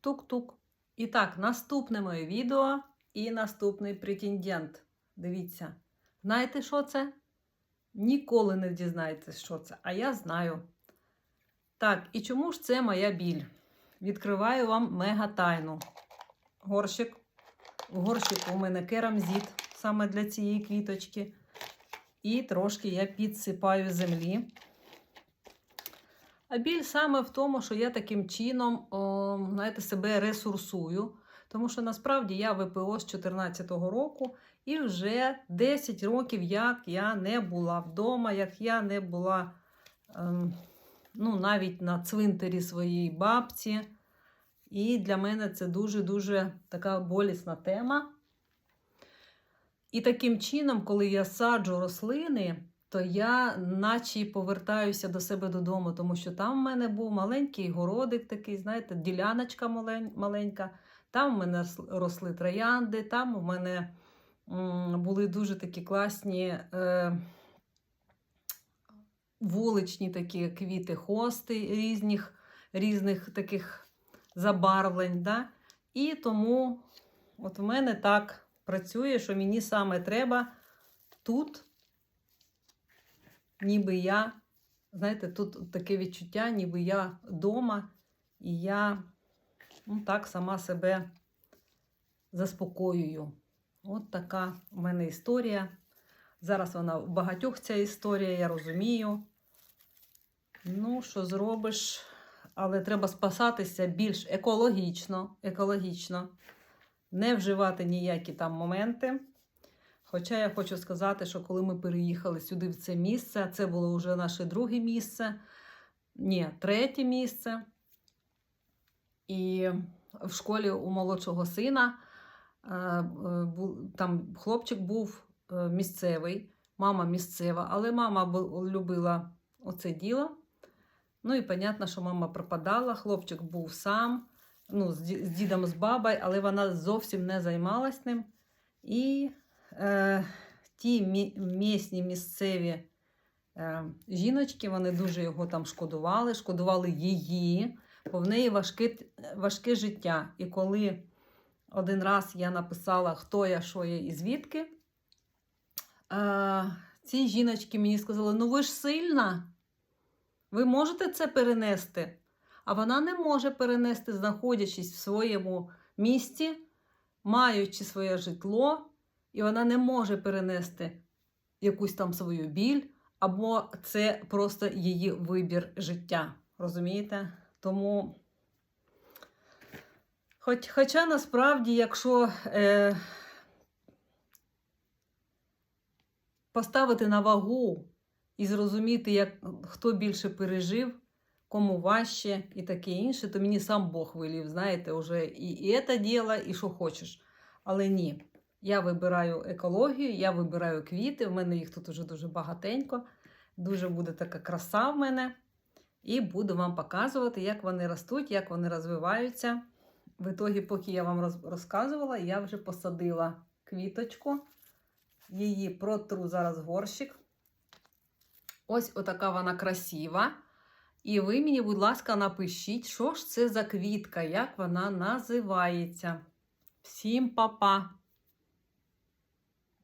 Тук-тук. І так, наступне моє відео і наступний претендент. Дивіться. Знаєте, що це? Ніколи не дізнаєтесь, що це. А я знаю. Так, і чому ж це моя біль? Відкриваю вам мега тайну. Горщик. В горщику у мене керамзит саме для цієї квіточки. І трошки я підсипаю землі. А біль саме в тому, що я таким чином, о, знаєте, себе ресурсую. Тому що насправді я ВПО з 2014 року і вже 10 років, як я не була вдома, як я не була ем, ну, навіть на цвинтарі своєї бабці. І для мене це дуже-дуже така болісна тема. І таким чином, коли я саджу рослини, то я наче повертаюся до себе додому, тому що там в мене був маленький городик такий, знаєте, діляночка маленька. Там в мене росли троянди, там у мене були дуже такі класні е, вуличні такі квіти, хости різних, різних таких забарвлень. Да? І тому от в мене так працює, що мені саме треба тут, ніби я, знаєте, тут таке відчуття, ніби я вдома, і я ну, так сама себе заспокоюю. От така в мене історія. Зараз вона в багатьох ця історія, я розумію. Ну, що зробиш? Але треба спасатися більш екологічно, екологічно, не вживати ніякі там моменти. Хоча я хочу сказати, що коли ми переїхали сюди в це місце, це було вже наше друге місце, ні, третє місце. І в школі у молодшого сина е, там хлопчик був е, місцевий, мама місцева, але мама любила оце діло. Ну і понятно, що мама пропадала, хлопчик був сам, ну, з дідом, з бабою, але вона зовсім не займалась ним. І е, ті мі- місні місцеві е, жіночки, вони дуже його там шкодували, шкодували її, бо в неї важке, важке життя. І коли один раз я написала, хто я, що я і звідки, е, ці жіночки мені сказали: ну ви ж сильна. Ви можете це перенести? А вона не може перенести, знаходячись в своєму місті, маючи своє житло, і вона не може перенести якусь там свою біль, або це просто її вибір життя. Розумієте? Тому, хоч, хоча насправді, якщо е, поставити на вагу і зрозуміти, як хто більше пережив, кому важче і таке інше, то мені сам Бог вилів, знаєте, вже і, це діло, і що хочеш. Але ні, я вибираю екологію, я вибираю квіти. В мене їх тут уже дуже багатенько. Дуже буде така краса в мене. І буду вам показувати, як вони ростуть, як вони розвиваються. В ітогі, поки я вам розказувала, я вже посадила квіточку. Її протру зараз горщик. Ось отака вона красива. І ви мені, будь ласка, напишіть, що ж це за квітка, як вона називається. Всім па-па!